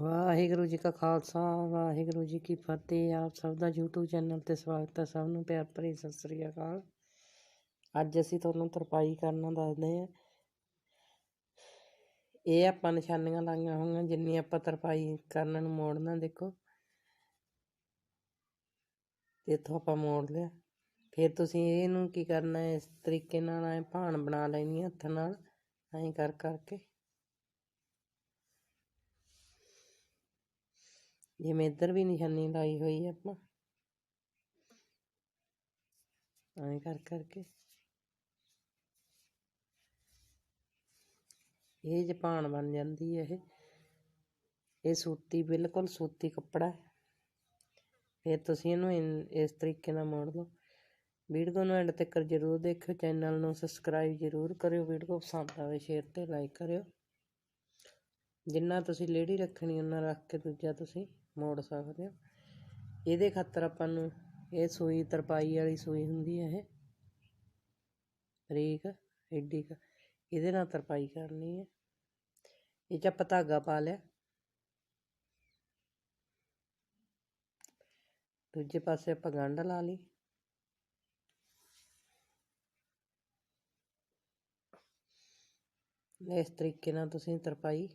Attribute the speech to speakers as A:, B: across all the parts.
A: ਵਾਹਿਗੁਰੂ ਜੀ ਕਾ ਖਾਲਸਾ, ਵਾਹਿਗੁਰੂ ਜੀ ਕੀ ਫਤਿਹ। ਆਪ ਸਭ ਦਾ YouTube ਚੈਨਲ ਤੇ ਸਵਾਗਤ ਹੈ। ਸਭ ਨੂੰ ਪਿਆਰ ਭਰੀ ਸਤਿ ਸ੍ਰੀ ਅਕਾਲ। ਅੱਜ ਅਸੀਂ ਤੁਹਾਨੂੰ ਤਰਪਾਈ ਕਰਨਾ ਦੱਸਦੇ ਹਾਂ। ਇਹ ਆਪਾਂ ਨਿਸ਼ਾਨੀਆਂ ਲਾਈਆਂ ਹੋਈਆਂ, ਜਿੰਨੀ ਆਪਾਂ ਤਰਪਾਈ ਕਰਨ ਨੂੰ ਮੋੜਨਾ, ਦੇਖੋ। ਇੱਥੋਂ ਆਪਾਂ ਮੋੜ ਲਿਆ। ਫਿਰ ਤੁਸੀਂ ਇਹਨੂੰ ਕੀ ਕਰਨਾ, ਇਸ ਤਰੀਕੇ ਨਾਲ ਐ ਭਾਣ ਬਣਾ ਲੈਣੀ ਹੱਥ ਨਾਲ, ਐਂ ਕਰ ਕਰਕੇ। ਜਿਵੇਂ ਇੱਧਰ ਵੀ ਨਿਸ਼ਾਨੀ ਲਾਈ ਹੋਈ ਹੈ ਆਪਾਂ। ਐਂ ਕਰ ਕਰਕੇ। ਇਹ ਜਪਾਨ ਬਣ ਜਾਂਦੀ ਹੈ ਇਹ। ਇਹ ਸੂਤੀ, ਬਿਲਕੁਲ ਸੂਤੀ ਕੱਪੜਾ। ਹੈ ਫਿਰ ਤੁਸੀਂ ਇਹਨੂੰ ਇਨ- ਇਸ ਤਰੀਕੇ ਨਾਲ ਮੋੜ ਲਓ। ਵੀਡੀਓ ਨੂੰ ਐਂਡ ਤੱਕ ਜ਼ਰੂਰ ਦੇਖਿਓ, ਚੈਨਲ ਨੂੰ ਸਬਸਕ੍ਰਾਈਬ ਜ਼ਰੂਰ ਕਰਿਓ ਵੀਡੀਓ। ਪਸੰਦ ਆਵੇ ਸ਼ੇਅਰ ਤੇ ਲਾਈਕ ਕਰਿਓ। ਜਿੰਨਾ ਤੁਸੀਂ ਲੇਡੀ ਰੱਖਣੀ ਉਹਨਾਂ ਰੱਖ ਕੇ ਦੂਜਾ ਤੁਸੀਂ ਮੋੜ ਸਕਦੇ ਹੋ। ਇਹਦੇ ਖਾਤਰ ਆਪਾਂ ਨੂੰ ਇਹ ਸੂਈ, ਤਰਪਾਈ ਵਾਲੀ ਸੂਈ ਹੁੰਦੀ ਹੈ ਇਹ। ਬਰੀਕ ਏਡੀ ਇਹਦੇ ਨਾਲ ਤਰਪਾਈ ਕਰਨੀ ਹੈ ਇਹ 'ਚ ਆਪਾਂ ਧਾਗਾ ਪਾ ਲਿਆ। ਦੂਜੇ ਪਾਸੇ ਆਪਾਂ ਗੰਢ ਲਾ ਲਈ। ਇਸ ਤਰੀਕੇ ਨਾਲ ਤੁਸੀਂ ਤਰਪਾਈ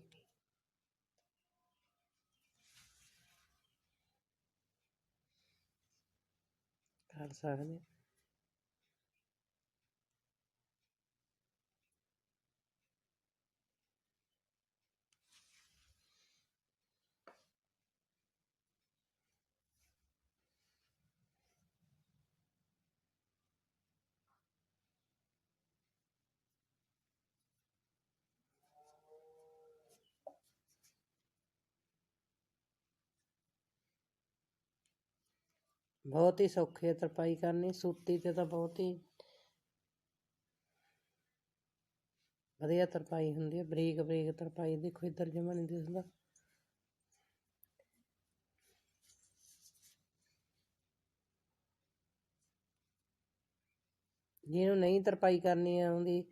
A: ਕਰ ਸਕਦੇ ਬਹੁਤ ਹੀ ਸੌਖੀ ਹੈ ਤਰਪਾਈ ਕਰਨੀ, ਸੂਤੀ ਤੇ ਤਾਂ ਬਹੁਤ ਹੀ ਵਧੀਆ ਤਰਪਾਈ ਹੁੰਦੀ ਹੈ, ਬਰੀਕ ਬਰੀਕ ਤਰਪਾਈ ਦੇਖੋ ਇੱਧਰ ਜਮਾ ਨਹੀਂ ਦਿਸਦਾ। ਜਿਹਨੂੰ ਨਹੀਂ ਤਰਪਾਈ ਕਰਨੀ ਆਉਂਦੀ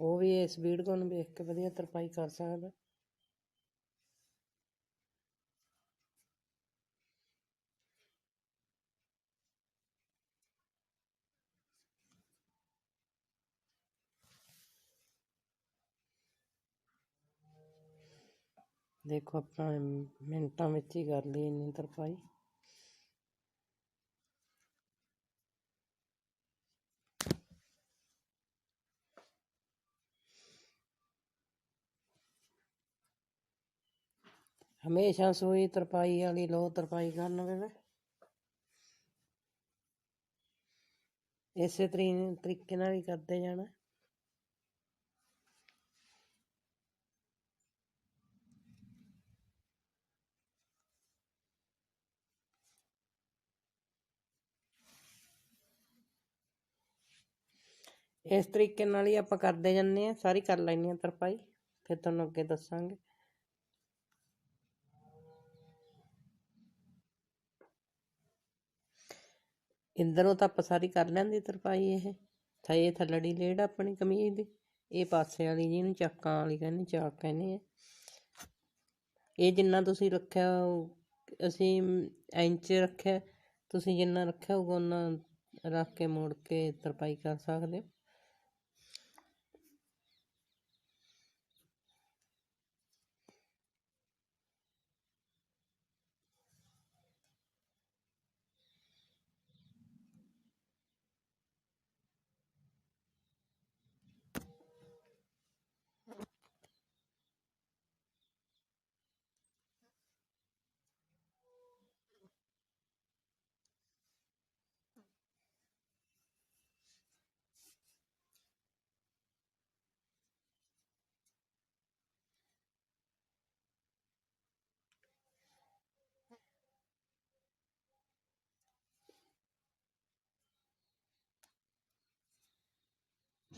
A: ਉਹ ਵੀ ਇਸ ਵੀਡੀਓ ਨੂੰ ਵੇਖ ਕੇ ਵਧੀਆ ਤਰਪਾਈ ਕਰ ਸਕਦਾ। ਦੇਖੋ ਆਪਾਂ ਮਿੰਟਾਂ ਵਿੱਚ ਹੀ ਕਰ ਲਈ ਇੰਨੀ ਤਰਪਾਈ ਹਮੇਸ਼ਾ ਸੂਈ ਤਰਪਾਈ ਵਾਲੀ ਲੋ ਤਰਪਾਈ ਕਰਨ ਵੇਲੇ। ਇਸੇ ਤਰੀ- ਤਰੀਕੇ ਨਾਲ ਹੀ ਕਰਦੇ ਜਾਣਾ। ਇਸ ਤਰੀਕੇ ਨਾਲ ਹੀ ਆਪਾਂ ਕਰਦੇ ਜਾਂਦੇ ਆ ਸਾਰੀ ਕਰ ਲੈਣੀ ਆ ਤਰਪਾਈ, ਫਿਰ ਤੁਹਾਨੂੰ ਅੱਗੇ ਦੱਸਾਂਗੇ। ਇੰਦਰੋਂ ਤਾਂ ਆਪਾਂ ਸਾਰੀ ਕਰ ਲੈਂਦੀ ਤਰਪਾਈ ਇਹ ਥਾਏ ਥੱਲੜੀ ਲੇੜ ਆਪਣੀ ਕਮੀਜ਼ ਦੀ, ਇਹ ਪਾਸੇ ਵਾਲੀ ਜਿਹਨੂੰ ਚਾਕਾਂ ਵਾਲੀ ਕਹਿੰਦੇ ਚਾਕ ਕਹਿੰਦੇ ਆ। ਇਹ ਜਿੰਨਾ ਤੁਸੀਂ ਰੱਖਿਆ ਅਸੀਂ ਇੰਚ ਰੱਖਿਆ, ਤੁਸੀਂ ਜਿੰਨਾ ਰੱਖਿਆ ਹੋਊਗਾ ਉਹਨਾਂ ਰੱਖ ਕੇ ਮੋੜ ਕੇ ਤਰਪਾਈ ਕਰ ਸਕਦੇ ਹੋ।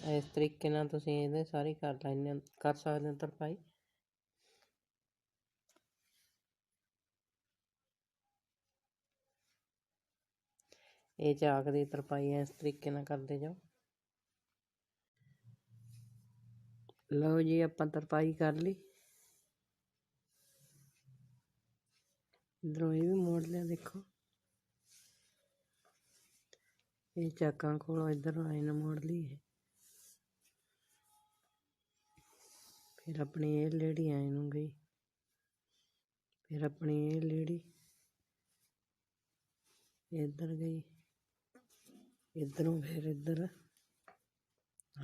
A: ਇਸ ਤਰੀਕੇ ਨਾਲ ਤੁਸੀਂ ਇਹਦੇ ਸਾਰੇ ਕਰ ਲੈਣੇ ਕਰ ਸਕਦੇ ਹੋ ਤਰਪਾਈ। ਇਹ ਚਾਕ ਦੀ ਤਰਪਾਈ ਇਸ ਤਰੀਕੇ ਨਾਲ ਕਰਦੇ ਜਾਓ। ਲਓ ਜੀ, ਆਪਾਂ ਤਰਪਾਈ ਕਰ ਲਈ। ਇਧਰੋਂ ਇਹ ਵੀ ਮੋੜ ਲਿਆ, ਦੇਖੋ। ਇਹ ਚਾਕਾਂ ਕੋਲੋਂ ਇਧਰ ਆਏ ਮੋੜ ਲਈ ਇਹ ਫਿਰ ਆਪਣੀ ਇਹ ਲੇੜੀ ਆਏ ਨੂੰ ਗਈ। ਫਿਰ ਆਪਣੀ ਇਹ ਲੇੜੀ ਇੱਧਰ ਗਈ। ਇੱਧਰੋਂ ਫਿਰ ਇੱਧਰ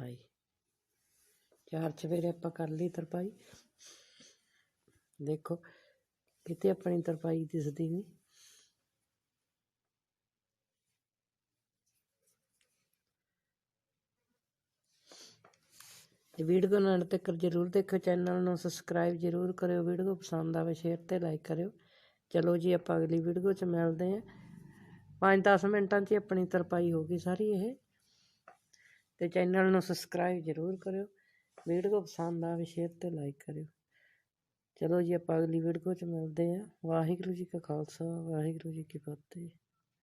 A: ਆਈ। ਚਾਰ ਚਵੇਰੇ ਆਪਾਂ ਕਰ ਲਈ ਤਰਪਾਈ। ਦੇਖੋ, ਕਿਤੇ ਆਪਣੀ ਤਰਪਾਈ ਦਿਸਦੀ ਨਹੀਂ ਵੀਡੀਓ ਨੂੰ ਅੰਤ ਤੱਕ ਜਰੂਰ ਦੇਖੋ ਚੈਨਲ ਨੂੰ ਸਬਸਕ੍ਰਾਈਬ ਜਰੂਰ ਕਰਿਓ, ਵੀਡੀਓ ਪਸੰਦ ਆਵੇ ਸ਼ੇਅਰ ਤੇ ਲਾਈਕ ਕਰਿਓ। ਚਲੋ ਜੀ, ਆਪਾਂ ਅਗਲੀ ਵੀਡੀਓ 'ਚ ਮਿਲਦੇ ਆਂ। 5-10 ਮਿੰਟਾਂ 'ਚ ਹੀ ਆਪਣੀ ਤਰਪਾਈ ਹੋ ਗਈ ਸਾਰੀ ਇਹ। ਤੇ ਚੈਨਲ ਨੂੰ ਸਬਸਕ੍ਰਾਈਬ ਜਰੂਰ ਕਰਿਓ, ਵੀਡੀਓ ਪਸੰਦ ਆਵੇ ਸ਼ੇਅਰ ਤੇ ਲਾਈਕ ਕਰਿਓ। ਚਲੋ ਜੀ, ਆਪਾਂ ਅਗਲੀ ਵੀਡੀਓ 'ਚ ਮਿਲਦੇ ਆਂ। ਵਾਹਿਗੁਰੂ ਜੀ ਕਾ ਖਾਲਸਾ, ਵਾਹਿਗੁਰੂ ਜੀ ਕੀ ਫਤਿਹ।